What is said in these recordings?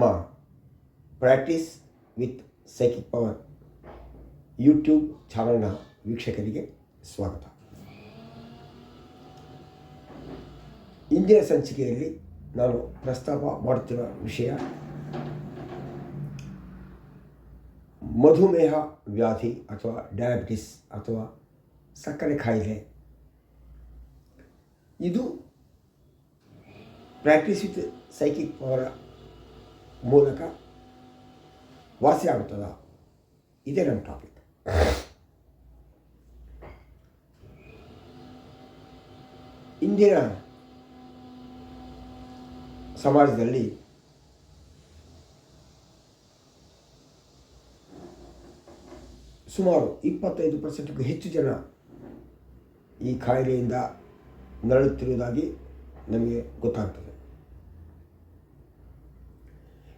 ನಮ್ಮ practice with psychic power YouTube ಚಾನಲ್ನ ವೀಕ್ಷಕರಿಗೆ ಸ್ವಾಗತ. ಇಂದಿನ ಸಂಚಿಕೆಯಲ್ಲಿ ನಾನು ಪ್ರಸ್ತಾಪ ಮಾಡುತ್ತಿರುವ ವಿಷಯ ಮಧುಮೇಹ ವ್ಯಾಧಿ ಅಥವಾ ಡಯಾಬಿಟಿಸ್ ಅಥವಾ ಸಕ್ಕರೆ ಕಾಯಿಲೆ ಇದು ಪ್ರಾಕ್ಟೀಸ್ ವಿತ್ ಸೈಕಿಕ್ ಪವರ್ ಮೂಲಕ ವಾಸಿಯಾಗುತ್ತದ ಇದೇ ನಮ್ಮ ಟಾಪಿಕ್ ಇಂದಿನ ಸಮಾಜದಲ್ಲಿ ಸುಮಾರು ಇಪ್ಪತ್ತೈದು ಪರ್ಸೆಂಟ್ಗೂ ಹೆಚ್ಚು ಜನ ಈ ಕಾಯಿಲೆಯಿಂದ ನರಳುತ್ತಿರುವುದಾಗಿ ನಮಗೆ ಗೊತ್ತಾಗ್ತದೆ.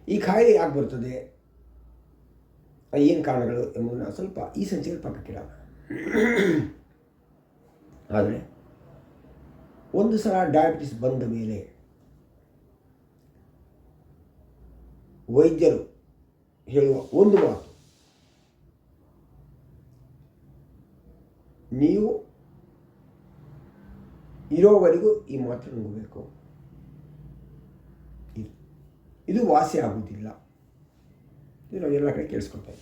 ಈ ಕಾಯಿಲೆ ಯಾಕೆ ಬರ್ತದೆ? ಏನು ಕಾರಣಗಳು ಎಂಬುದನ್ನು ಸ್ವಲ್ಪ ಈ ಸಂಚಿಕೆ ಪಕ್ಕಕ್ಕಿಡೋಣ. ಆದರೆ ಒಂದು ಸಲ ಡಯಾಬಿಟಿಸ್ ಬಂದ ಮೇಲೆ ವೈದ್ಯರು ಹೇಳುವ ಒಂದು ಮಾತು, ನೀವು ಇರೋವರೆಗೂ ಈ ಮಾತ್ರೆ ನುಂಗಬೇಕು ಇದು ವಾಸಿ ಆಗುವುದಿಲ್ಲ. ಇದು ನಾವು ಎಲ್ಲ ಕಡೆ ಕೇಳಿಸ್ಕೊಳ್ತಾ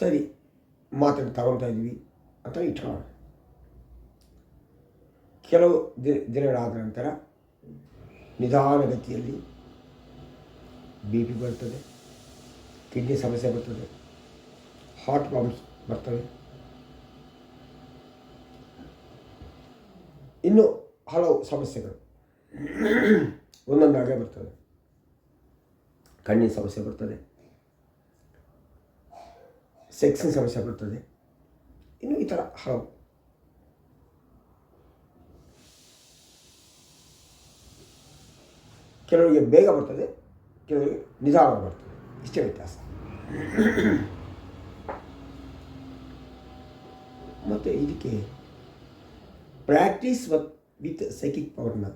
ಸರಿ ಮಾತಾಡಿ ತಗೊಳ್ತಾ ಇದ್ವಿ ಅಂತ ಇಟ್ಕೊಳ್ಳೋಣ. ಕೆಲವು ದಿ, ದಿನಗಳಾದ ನಂತರ ನಿಧಾನಗತಿಯಲ್ಲಿ ಬಿ ಪಿ ಬರ್ತದೆ, ಕಿಡ್ನಿ ಸಮಸ್ಯೆ ಬರ್ತದೆ ಹಾರ್ಟ್ ಪ್ರಾಬ್ಲಮ್ಸ್ ಬರ್ತವೆ. ಇನ್ನು ಹಲವು ಸಮಸ್ಯೆಗಳು. ಒಂದೊಂದಾಗೆ ಬರ್ತದೆ. ಕಣ್ಣಿನ ಸಮಸ್ಯೆ ಬರ್ತದೆ. ಸೆಕ್ಸಿನ ಸಮಸ್ಯೆ ಬರ್ತದೆ. ಇನ್ನು ಈ ಥರ ಹಲವು ಕೆಲವರಿಗೆ ಬೇಗ ಬರ್ತದೆ, ಕೆಲವರಿಗೆ ನಿಧಾನ ಬರ್ತದೆ. ಇಷ್ಟೇ ವ್ಯತ್ಯಾಸ. ಮತ್ತು ಇದಕ್ಕೆ ಪ್ರಾಕ್ಟೀಸ್ ವಿತ್ ಸೈಕಿಕ್ ಪವರ್ನ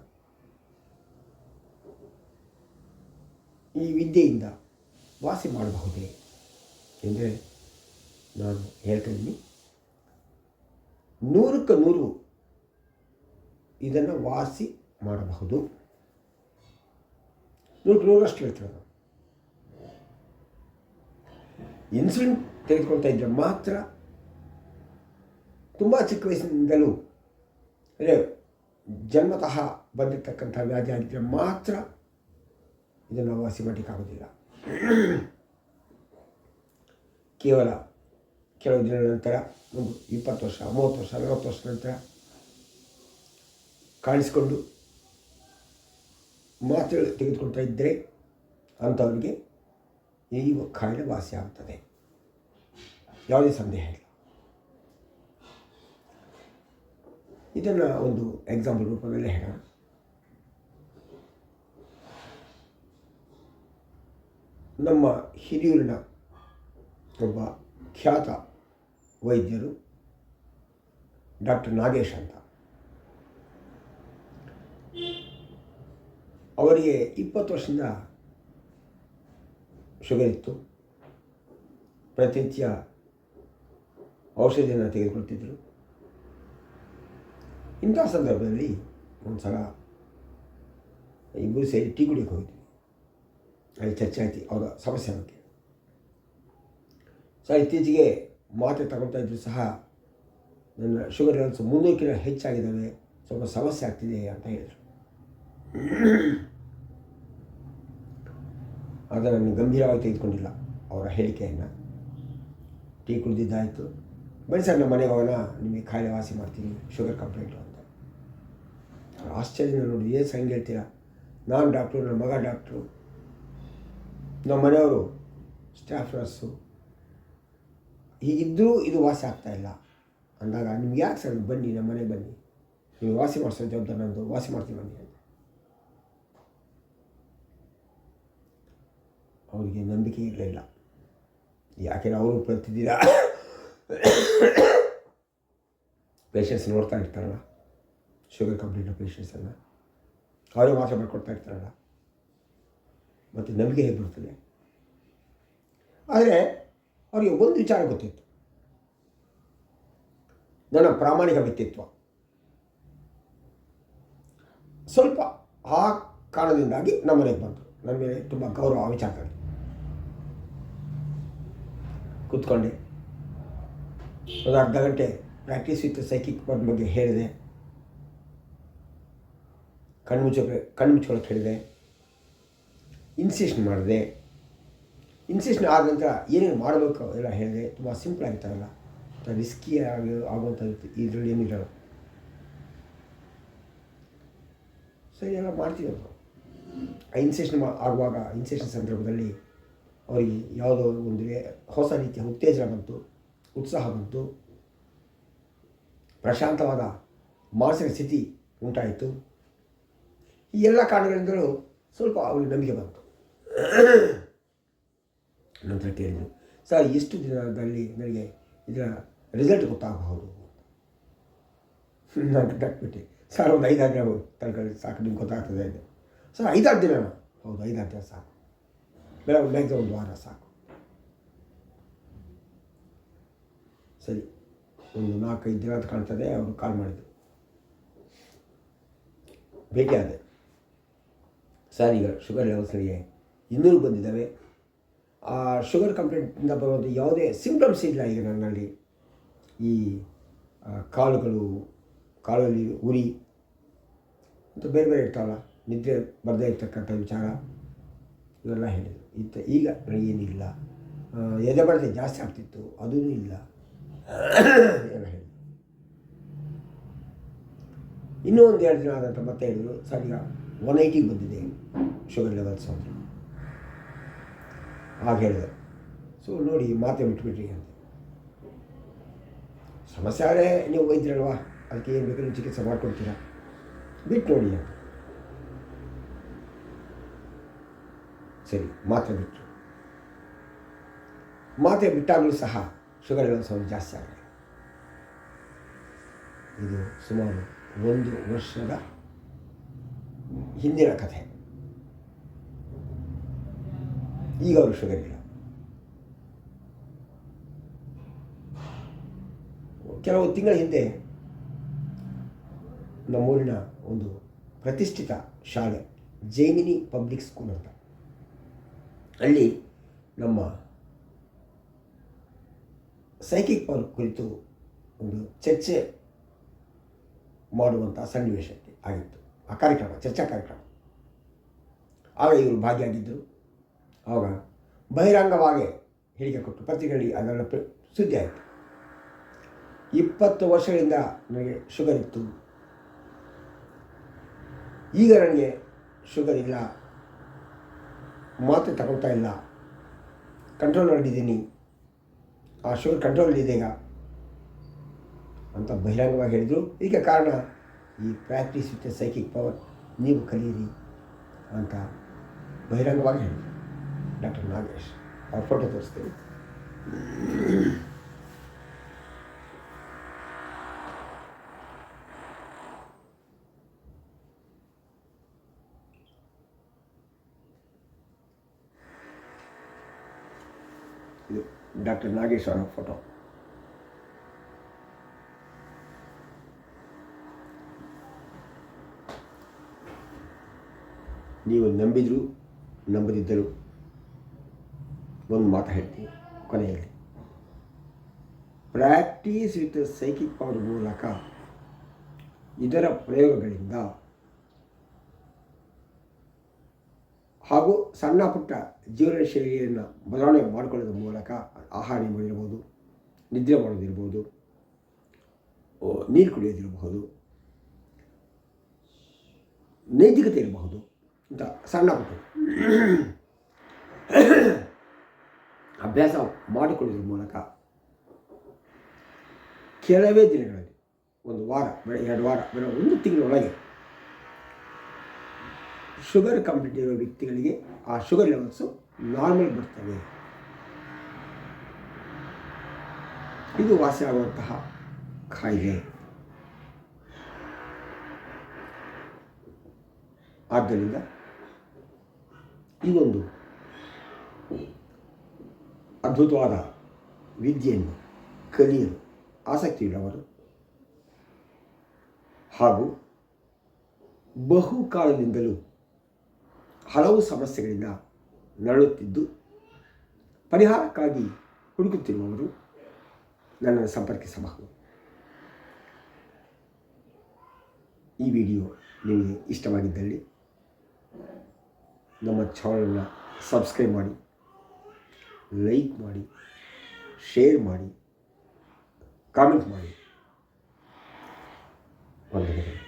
ಈ ವಿದ್ಯೆಯಿಂದ ವಾಸಿ ಮಾಡಬಹುದೇ ಎಂದರೆ ನಾನು ಹೇಳ್ತೀನಿ. ಇದ್ದೀನಿ ನೂರಕ್ಕೆ ನೂರು ಇದನ್ನು ವಾಸಿ ಮಾಡಬಹುದು. ನೂರಕ್ಕೆ ನೂರಷ್ಟು ಹೇಳ್ತಾರೆ ನಾನು. ಇನ್ಸುಲಿನ್ ತೆಗೆದುಕೊಳ್ತಾ ಇದ್ದರೆ ಮಾತ್ರ ತುಂಬ ಚಿಕ್ಕ ವಯಸ್ಸಿನಿಂದಲೂ, ಅಂದರೆ ಜನ್ಮತಃ ಬಂದಿರತಕ್ಕಂಥ ವ್ಯಾಧಿ ಆಗಿದ್ದರೆ ಮಾತ್ರ ಇದನ್ನು ವಾಸಿ ಮಾಡಲಿಕ್ಕಾಗೋದಿಲ್ಲ ಕೇವಲ ಕೆಲವು ದಿನಗಳ ನಂತರ, ಒಂದು ಇಪ್ಪತ್ತು ವರ್ಷ, ಮೂವತ್ತು ವರ್ಷ, ನಲವತ್ತು ವರ್ಷ ನಂತರ ಕಾಣಿಸಿಕೊಂಡು ಮಾತುಗಳು ತೆಗೆದುಕೊಳ್ತಾ ಇದ್ದರೆ ಅಂಥವರಿಗೆ ಈ ಕಾಯಿಲೆ ವಾಸಿ ಆಗ್ತದೆ ಯಾವುದೇ ಸಂದೇಹ ಇಲ್ಲ. ಇದನ್ನು ಒಂದು ಎಕ್ಸಾಂಪಲ್ ರೂಪದಲ್ಲಿ ಹೇಳೋಣ. ನಮ್ಮ ಹಿರಿಯೂರಿನ ಒಬ್ಬ ಖ್ಯಾತ ವೈದ್ಯರು ಡಾಕ್ಟರ್ ನಾಗೇಶ್ ಅಂತ. ಅವರಿಗೆ ಇಪ್ಪತ್ತು ವರ್ಷದಿಂದ ಶುಗರ್ ಇತ್ತು. ಪ್ರತಿನಿತ್ಯ ಔಷಧಿಯನ್ನು ತೆಗೆದುಕೊಳ್ತಿದ್ದರು ಇಂಥ ಸಂದರ್ಭದಲ್ಲಿ ಒಂದು ಸಲ ಇಬ್ಬರು ಸೇರಿ ಟೀ ಕುಡಿಯೋಕೆ ಹೋಗಿದ್ವಿ. ಅಲ್ಲಿ ಚರ್ಚೆ ಆಯ್ತು ಅವರ ಸಮಸ್ಯೆ ಬಗ್ಗೆ ಸಹ ಇತ್ತೀಚೆಗೆ ಮಾತ್ರೆ ತಗೊಳ್ತಾ ಇದ್ದರೂ ಸಹ ನನ್ನ ಶುಗರ್ ಲೆವೆಲ್ಸ್ ಮುನ್ನೂರಕ್ಕಿಂತ ಹೆಚ್ಚಾಗಿದ್ದಾವೆ, ಸ್ವಲ್ಪ ಸಮಸ್ಯೆ ಆಗ್ತಿದೆ ಅಂತ ಹೇಳಿದರು. ಆದರೆ ನಾನು ಗಂಭೀರವಾಗಿ ತೆಗೆದುಕೊಂಡಿಲ್ಲ ಅವರ ಹೇಳಿಕೆಯನ್ನು. ಟೀ ಕುಡಿದಿದ್ದಾಯಿತು. ಬನ್ನಿ ಸರ್, ನಮ್ಮ ಮನೆಗೆ ಹೋಗೋಣ, ನಿಮಗೆ ಖಾಯಿಲೆ ವಾಸಿ ಮಾಡ್ತೀನಿ, ಶುಗರ್ ಕಂಪ್ಲೇಂಟು ಅಂತ. ಆಶ್ಚರ್ಯ, ನೋಡಿ, ಏನು ಸಂಗೆ ಹೇಳ್ತೀರಾ? ನಾನು ಡಾಕ್ಟ್ರು ನನ್ನ ಮಗ ಡಾಕ್ಟ್ರು ನಮ್ಮ ಮನೆಯವರು ಸ್ಟಾಫ್ ನರ್ಸು ಹೀಗಿದ್ದರೂ ಇದು ವಾಸಿ ಆಗ್ತಾಯಿಲ್ಲ ಅಂದಾಗ ನಿಮ್ಗೆ ಯಾಕೆ ಸರ್ ಬನ್ನಿ, ನಮ್ಮ ಮನೆಗೆ ಬನ್ನಿ? ನೀವು ವಾಸಿ ಮಾಡಿಸೋ ಜವಾಬ್ದಾರಿ ನಂದು ವಾಸಿ ಮಾಡ್ತೀನಿ ಬನ್ನಿ ಅಂತ. ಅವರಿಗೆ ನಂಬಿಕೆ ಇರಲಿಲ್ಲ. ಯಾಕೆಂದರೆ ಅವರು ಪ್ರತಿದಿನ ಪೇಷಂಟ್ಸ್ ನೋಡ್ತಾ ಇರ್ತಾರಲ್ಲ ಶುಗರ್ ಕಂಪ್ಲೀಟ್ ಪೇಷಂಟ್ಸನ್ನು ಅವರೇ ವಾಸ ಮಾಡಿಕೊಡ್ತಾ ಇರ್ತಾರಲ್ಲ. ಮತ್ತು ನಂಬಿಕೆ ಬರ್ತದೆ. ಆದರೆ ಅವರಿಗೆ ಒಂದು ವಿಚಾರ ಗೊತ್ತಿತ್ತು. ನನ್ನ ಪ್ರಾಮಾಣಿಕ ವ್ಯಕ್ತಿತ್ವ. ಸ್ವಲ್ಪ ಆ ಕಾರಣದಿಂದಾಗಿ ನಮ್ಮನೆಗೆ ಬಂತು. ನನ್ನ ಮೇಲೆ ತುಂಬ ಗೌರವ ವಿಚಾರದಲ್ಲಿ ಕೂತ್ಕೊಂಡೆ. ಒಂದು ಅರ್ಧ ಗಂಟೆ ಪ್ರಾಕ್ಟೀಸ್ ವಿತ್ ಸೈಕಿಕ್ ಬಗ್ಗೆ ಹೇಳಿದೆ. ಕಣ್ಣು ಮುಚ್ಕೊಳ್ಳೋಕೆ ಹೇಳಿದೆ ಇನ್ಸಿಸ್ಟ್ ಮಾಡಿದೆ. ಇನ್ಸಿಸ್ಟ್ ಆದ ನಂತರ ಏನೇನು ಮಾಡಬೇಕು ಎಲ್ಲ ಹೇಳಿದೆ. ತುಂಬ ಸಿಂಪಲ್ ಆಗಿರ್ತಾರಲ್ಲ ರಿಸ್ಕಿ ಆಗಿ ಆಗುವಂಥದ್ದು ಇದರಲ್ಲಿ ಏನಿರಲ್ಲ ಸರಿ, ಎಲ್ಲ ಮಾಡ್ತೀವಿ ಅವರು ಆ ಇನ್ಸೆಷನ್ ಆಗುವಾಗ ಇನ್ಸೆಷನ್ ಸಂದರ್ಭದಲ್ಲಿ ಅವರಿಗೆ ಯಾವುದೋ ಒಂದು ಹೊಸ ರೀತಿಯ ಉತ್ತೇಜನ ಬಂತು. ಉತ್ಸಾಹ ಬಂತು. ಪ್ರಶಾಂತವಾದ ಮಾನಸಿಕ ಸ್ಥಿತಿ ಉಂಟಾಯಿತು. ಈ ಎಲ್ಲ ಕಾರಣಗಳಿಂದಲೂ ಸ್ವಲ್ಪ ಅವರಿಗೆ ನಂಬಿಕೆ ಬಂತು. ನಂತರ ಕೇಳಿದರು ಸರ್ ಎಷ್ಟು ದಿನದಲ್ಲಿ ನನಗೆ ಇದರ ರಿಸಲ್ಟ್ ಗೊತ್ತಾಗಬಹುದು. ನಾನು ಡಕ್ಬಿಟ್ಟೆ. ಸರ್, ಒಂದು ಐದಾರು ದಿನ ತರಕಾರಿ ಸಾಕು, ನಿಮ್ಗೆ ಗೊತ್ತಾಗ್ತದೆ ಇದೆ ಸರ್, ಐದಾರು ದಿನ ಹೌದು, ಐದಾರು ದಿನ ಸಾಕು. ಬೆಳಗ್ಗೆ ಬೆಳಗ್ಗೆ ಒಂದು ವಾರ ಸಾಕು. ಸರಿ, ಒಂದು ನಾಲ್ಕೈದು ದಿನ ಅಂತ ಕಾಣ್ತದೆ, ಅವರು ಕಾಲ್ ಮಾಡಿದರು. ಭೇಟಿಯಾದೆ ಸರ್, ಈಗ ಶುಗರ್ ಲೆವೆಲ್ಸ್ಗಳಿಗೆ ಇನ್ನೂರು ಬಂದಿದ್ದಾವೆ. ಆ ಶುಗರ್ ಕಂಪ್ಲೇಂಟಿಂದ ಬರುವಂಥ ಯಾವುದೇ ಸಿಂಪ್ಟಮ್ಸ್ ಇಲ್ಲ ಈಗ ನನ್ನಲ್ಲಿ. ಈ ಕಾಳುಗಳು ಕಾಲುಗಳು ಕಾಲಲ್ಲಿ ಉರಿ ಮತ್ತು ಬೇರೆ ಬೇರೆ ಇರ್ತಾವಲ್ಲ ನಿದ್ರೆ ಬರದೇ ಇರ್ತಕ್ಕಂಥ ವಿಚಾರ ಇವೆಲ್ಲ ಹೇಳಿದರು. ಇತ್ತ ಈಗ ಆ, ಎದೆ ಬಡದೆ ಜಾಸ್ತಿ ಆಗ್ತಿತ್ತು ಅದೂ ಇಲ್ಲ. ಎಲ್ಲ ಹೇಳಿ ಇನ್ನೂ ಒಂದು ಎರಡು ದಿನ ಆದಂಥ ಮತ್ತೆ ಹೇಳಿದರು ಸರಿಯ ಒನ್ ಏಯ್ಟಿಗೆ ಬಂದಿದೆ ಶುಗರ್ ಲೆವೆಲ್ಸ್ ಅಂತ. ಆಗ ಹೇಳಿದೆ ಸೊ ನೋಡಿ ಮಾತೇ ಬಿಟ್ಬಿಟ್ರಿ ಅಂತ. ಸಮಸ್ಯೆ ಆದರೆ ನೀವು ವೈದ್ಯರಲ್ವಾ? ಅದಕ್ಕೆ ಏನು ಬೇಕಾದ್ರೂ ಚಿಕಿತ್ಸೆ ಮಾಡ್ಕೊಡ್ತೀರಾ? ಬಿಟ್ಟು ನೋಡಿ ಅಂತ. ಸರಿ ಮಾತ್ರೆ ಬಿಟ್ಟು ಮಾತ್ರೆ ಬಿಟ್ಟಾಗಲೂ ಸಹ ಶುಗರ್ ಲೆವೆಲ್ಸ್ ಸ್ವಲ್ಪ ಜಾಸ್ತಿ ಆಗಿದೆ ಇದು ಸುಮಾರು ಒಂದು ವರ್ಷದ ಹಿಂದಿನ ಕಥೆ. ಈಗ ಅವರು ಶುಗರ್ ಇಲ್ಲ. ಕೆಲವು ತಿಂಗಳ ಹಿಂದೆ ನಮ್ಮೂರಿನ ಒಂದು ಪ್ರತಿಷ್ಠಿತ ಶಾಲೆ, ಜೈಮಿನಿ ಪಬ್ಲಿಕ್ ಸ್ಕೂಲ್ ಅಂತ. ಅಲ್ಲಿ ನಮ್ಮ ಸೈಕಿಕ್ ಪವರ್ ಕುರಿತು ಒಂದು ಚರ್ಚೆ ಮಾಡುವಂಥ ಸನ್ನಿವೇಶಕ್ಕೆ ಆಗಿತ್ತು. ಆ ಕಾರ್ಯಕ್ರಮ, ಚರ್ಚಾ ಕಾರ್ಯಕ್ರಮ. ಆಗ ಇವರು ಭಾಗಿಯಾಗಿದ್ದರು. ಆವಾಗ ಬಹಿರಂಗವಾಗಿ ಹೇಳಿಕೆ ಕೊಟ್ಟು ಪತ್ರಿಕೆಗಳಲ್ಲಿ ಪ್ರ- ಸುದ್ದಿ ಆಯಿತು. ಇಪ್ಪತ್ತು ವರ್ಷಗಳಿಂದ ನನಗೆ ಶುಗರ್ ಇತ್ತು. ಈಗ ನನಗೆ ಶುಗರ್ ಇಲ್ಲ. ಮಾತ್ರೆ ತಗೊಳ್ತಾ ಇಲ್ಲ. ಕಂಟ್ರೋಲ್ ಮಾಡಿದ್ದೀನಿ ಆ ಶುಗರ್ ಕಂಟ್ರೋಲ್ ಇದೆ ಈಗ. ಅಂತ ಬಹಿರಂಗವಾಗಿ ಹೇಳಿದರು. ಇದಕ್ಕೆ ಕಾರಣ ಈ ಪ್ರಾಕ್ಟೀಸ್ ವಿತ್ ಸೈಕಿಕ್ ಪವರ್ ನೀವು ಕಲಿಯಿರಿ ಅಂತ ಬಹಿರಂಗವಾಗಿ ಹೇಳಿದರು. ಡಾಕ್ಟರ್ ನಾಗೇಶ್ ಅವ್ರ ಫೋಟೋ ತೋರಿಸ್ತೀನಿ. ಇದು ಡಾಕ್ಟರ್ ನಾಗೇಶ್ ಅವರ ಫೋಟೋ ನೀವು ನಂಬಿದ್ರು ನಂಬದಿದ್ದರು ಒಂದು ಮಾತು ಹೇಳ್ತೀನಿ ಕೊನೆಯಲ್ಲಿ. ಪ್ರಾಕ್ಟೀಸ್ ವಿತ್ ಸೈಕಿಕ್ ಪವರ್ ಮೂಲಕ ಇದರ ಪ್ರಯೋಗಗಳಿಂದ ಹಾಗೂ ಸಣ್ಣ ಪುಟ್ಟ ಜೀವನ ಶೈಲಿಯನ್ನು ಬದಲಾವಣೆ ಮಾಡಿಕೊಳ್ಳೋದ್ರ ಮೂಲಕ ಆಹಾರ ಮಾಡಿರ್ಬೋದು ನಿದ್ರೆ ಮಾಡೋದಿರ್ಬೋದು ನೀರು ಕುಡಿಯೋದಿರಬಹುದು ನೈತಿಕತೆ ಇರಬಹುದು ಅಂತ ಸಣ್ಣ ಪುಟ್ಟ. ಅಭ್ಯಾಸ ಮಾಡಿಕೊಳ್ಳೋದ್ರ ಮೂಲಕ ಕೆಲವೇ ದಿನಗಳಲ್ಲಿ, ಒಂದು ವಾರ ಎರಡು ವಾರ ಬೇಡ ಒಂದು ತಿಂಗಳೊಳಗೆ ಶುಗರ್ ಕಂಪ್ಲೀಟ್ ಇರೋ ವ್ಯಕ್ತಿಗಳಿಗೆ ಆ ಶುಗರ್ ಲೆವೆಲ್ಸು ನಾರ್ಮಲ್ ಬರ್ತವೆ. ಇದು ವಾಸಿಯಾಗುವಂತಹ ಕಾಯಿಲೆ. ಆದ್ದರಿಂದ ಈ ಒಂದು ಅದ್ಭುತವಾದ ವಿದ್ಯೆಯನ್ನು ಕಲಿಯಲು ಆಸಕ್ತಿಯುಳ್ಳವರು ಹಾಗೂ ಬಹುಕಾಲದಿಂದಲೂ ಹಲವು ಸಮಸ್ಯೆಗಳಿಂದ ನರಳುತ್ತಿದ್ದು, ಪರಿಹಾರಕ್ಕಾಗಿ ಹುಡುಕುತ್ತಿರುವವರು ನನ್ನನ್ನು ಸಂಪರ್ಕಿಸಬಹುದು. ಈ ವಿಡಿಯೋ ನಿಮಗೆ ಇಷ್ಟವಾಗಿದ್ದಲ್ಲಿ ನಮ್ಮ ಚಾನಲ್ನ ಸಬ್ಸ್ಕ್ರೈಬ್ ಮಾಡಿ. ಲೈಕ್ ಮಾಡಿ ಶೇರ್ ಮಾಡಿ ಕಾಮೆಂಟ್ ಮಾಡಿ. ವಂದನೆಗಳು